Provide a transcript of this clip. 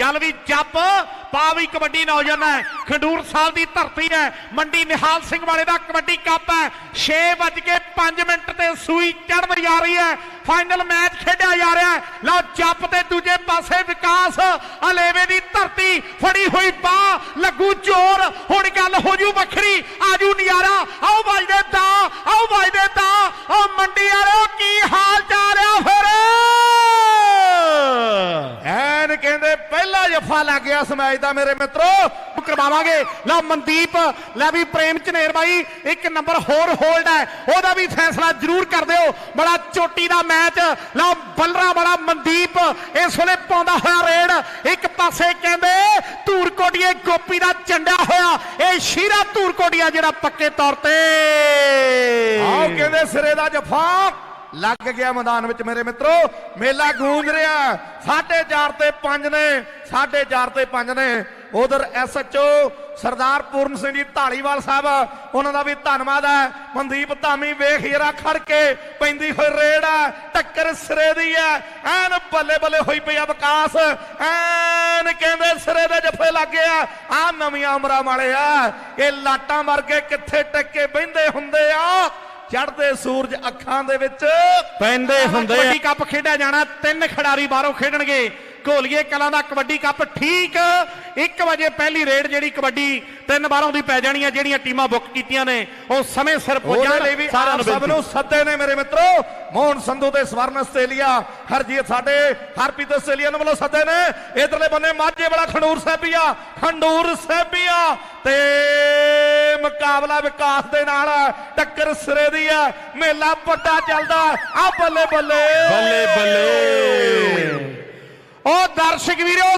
ਚੱਲ ਵੀ ਜੱਪ, ਪਾ ਵੀ ਕਬੱਡੀ ਨੌਜਵਾਨ ਹੈ। ਖੰਡੂਰ ਸਾਹਿਬ ਦੀ ਧਰਤੀ ਹੈ। ਮੰਡੀ ਨਿਹਾਲ ਸਿੰਘ ਵਾਲੇ ਦਾ ਕਬੱਡੀ ਕੱਪ ਹੈ। 6 ਵੱਜ ਕੇ 5 ਮਿੰਟ ਤੇ ਸੂਈ ਚੜ੍ਹਨ ਜਾ ਰਹੀ ਹੈ। ਫਾਈਨਲ ਮੈਚ ਖੇਡਿਆ ਜਾ ਰਿਹਾ ਹੈ। ਲਓ, ਜੱਪ ਤੇ ਦੂਜੇ ਪਾਸੇ ਵਿਕਾਸ। ਹਲੇਵੇ ਦੀ ਧਰਤੀ ਫੜੀ ਹੋਈ ਬਾਹ। ਲੱਗੂ ਜ਼ੋਰ। ਹੁਣ ਗੱਲ ਹੋ ਜੂ ਵੱਖਰੀ। ਆਜੂ ਨਜ਼ਾਰਾ ਆਓ ਵੱਜਦੇ ਤਾਂ ਆਓ ਵੱਜਦੇ ਤਾਂ ਆਓ ਮੰਡੀ ਵਾਲਿਓ ਕੀ ਹਾਲ ਚਾਲ ਆ ਫਿਰ ਐਨ ਕਹਿੰਦੇ ਪਹਿਲਾ ਜਫਾ ਲੱਗ ਗਿਆ ਇਸ ਦਾ ਮੇਰੇ ਮਿੱਤਰੋ। ਕਰਵਾਵਾਂਗੇ। ਲਓ ਮਨਦੀਪ, ਲੈ ਵੀ ਪ੍ਰੇਮ ਝਨੇਰ ਬਾਈ, ਇੱਕ ਨੰਬਰ ਹੋਰ ਹੋਲਡ ਹੈ। ਉਹਦਾ ਵੀ ਫੈਸਲਾ ਜ਼ਰੂਰ ਕਰ ਦਿਓ। ਬੜਾ ਚੋਟੀ ਦਾ ਮੈਚ। ਲਓ ਬੱਲਰਾ ਵਾਲਾ ਮਨਦੀਪ, ਇਸ ਵੇਲੇ ਪਾਉਂਦਾ ਹੋਇਆ ਰੇਡ। ਇੱਕ ਪਾਸੇ ਕਹਿੰਦੇ ਧੂਰ ਧੂਰਕੋਟੀਏ ਗੋਪੀ ਦਾ ਝੰਡਾ ਹੋਇਆ। ਇਹ ਸ਼ੀਰਾ ਧੂਰ ਧੂਰਕੋਟੀਆ ਜਿਹੜਾ ਪੱਕੇ ਤੌਰ ਤੇ। ਆਓ ਕਹਿੰਦੇ ਸਿਰੇ ਦਾ ਜਫਾ। ਲੱਗ ਗਿਆ ਮੈਦਾਨ ਵਿੱਚ ਮੇਰੇ ਮਿੱਤਰੋ, ਮੇਲਾ ਗੂੰਜ ਰਿਹਾ। ਸਾਢੇ ਚਾਰ ਤੇ 5 ਨੇ, ਸਾਢੇ ਚਾਰ ਤੇ 5 ਨੇ। ਉਧਰ ਐਸਐਚਓ ਸਰਦਾਰ ਪੂਰਨ ਸਿੰਘ ਜੀ ਢਾਲੀਵਾਲ ਸਾਹਿਬ, ਉਹਨਾਂ ਦਾ ਵੀ ਧੰਨਵਾਦ ਹੈ। ਮਨਦੀਪ ਧਾਮੀ ਵੇਖ ਹੀਰਾ ਖੜ ਕੇ, ਪੈਂਦੀ ਹੋਈ ਰੇਡ ਹੈ, ਟੱਕਰ ਸਿਰੇ ਦੀ ਹੈ। ਐਨ ਬੱਲੇ ਬੱਲੇ ਹੋਈ ਪਈ ਆ ਵਿਕਾਸ। ਐਨ ਕਹਿੰਦੇ ਸਿਰੇ ਦੇ ਜੱਫੇ ਲੱਗ ਆ ਆ ਨਵੀਆਂ ਉਮਰਾਂ ਵਾਲੇ ਆ। ਇਹ ਲਾਟਾਂ ਵਰਗੇ ਕਿੱਥੇ ਟੱਕੇ ਬਹਿੰਦੇ ਚੜ੍ਹਦੇ ਸੂਰਜ ਅੱਖਾਂ ਦੇ ਵਿੱਚ। ਪੈਂਦੇ ਹੁੰਦੇ ਕਬੱਡੀ ਕੱਪ ਖੇਡਿਆ ਜਾਣਾ ਤਿੰਨ ਖਿਡਾਰੀ ਬਾਹਰੋਂ ਖੇਡਣਗੇ। ਘੋਲੀਏ ਕਲਾਂ ਦਾ ਕਬੱਡੀ ਕੱਪ ਠੀਕ। 1 ਵਜੇ ਪਹਿਲੀ ਰੇਡ ਜਿਹੜੀ ਕਬੱਡੀ ਤਿੰਨ ਬਾਹਰੋਂ ਦੀ ਪੈ ਜਾਣੀ ਹੈ ਜਿਹੜੀਆਂ ਟੀਮਾਂ ਬੁੱਕ ਕੀਤੀਆਂ ਨੇ। ਉਹ ਸਮੇਂ ਸਿਰ ਪਹੁੰਚਣ ਲਈ ਵੀ ਆਪ ਨੂੰ ਸਭ ਨੂੰ ਸੱਦੇ ਨੇ ਮੇਰੇ ਮਿੱਤਰੋ। ਮੋਹਨ ਸੰਧੂ ਤੇ ਸਵਰਨ ਆਸਟ੍ਰੇਲੀਆ ਹਰਜੀਤ ਸਾਡੇ ਹਰਪ੍ਰੀਤ ਆਸਟ੍ਰੇਲੀਆ ਵੱਲੋਂ ਸੱਦੇ ਨੇ। ਇਧਰਲੇ ਬੰਨੇ ਮਾਝੇ ਵਾਲਾ ਖੰਡੂਰ ਸਾਹਿਬੀਆ ਖੰਡੂਰ ਸਾਹਿਬੀਆ ਤੇ ਮੁਕਾਬਲਾ ਵਿਕਾਸ ਦੇ ਨਾਲ ਟੱਕਰ ਸਿਰੇ ਦੀ ਹੈ। ਮੇਲਾ ਵੱਡਾ ਚੱਲਦਾ ਆ ਬੱਲੇ ਬੱਲੇ। ਬੱਲੇ ਬੱਲੇ। ਉਹ ਦਰਸ਼ਕ ਵੀਰੋ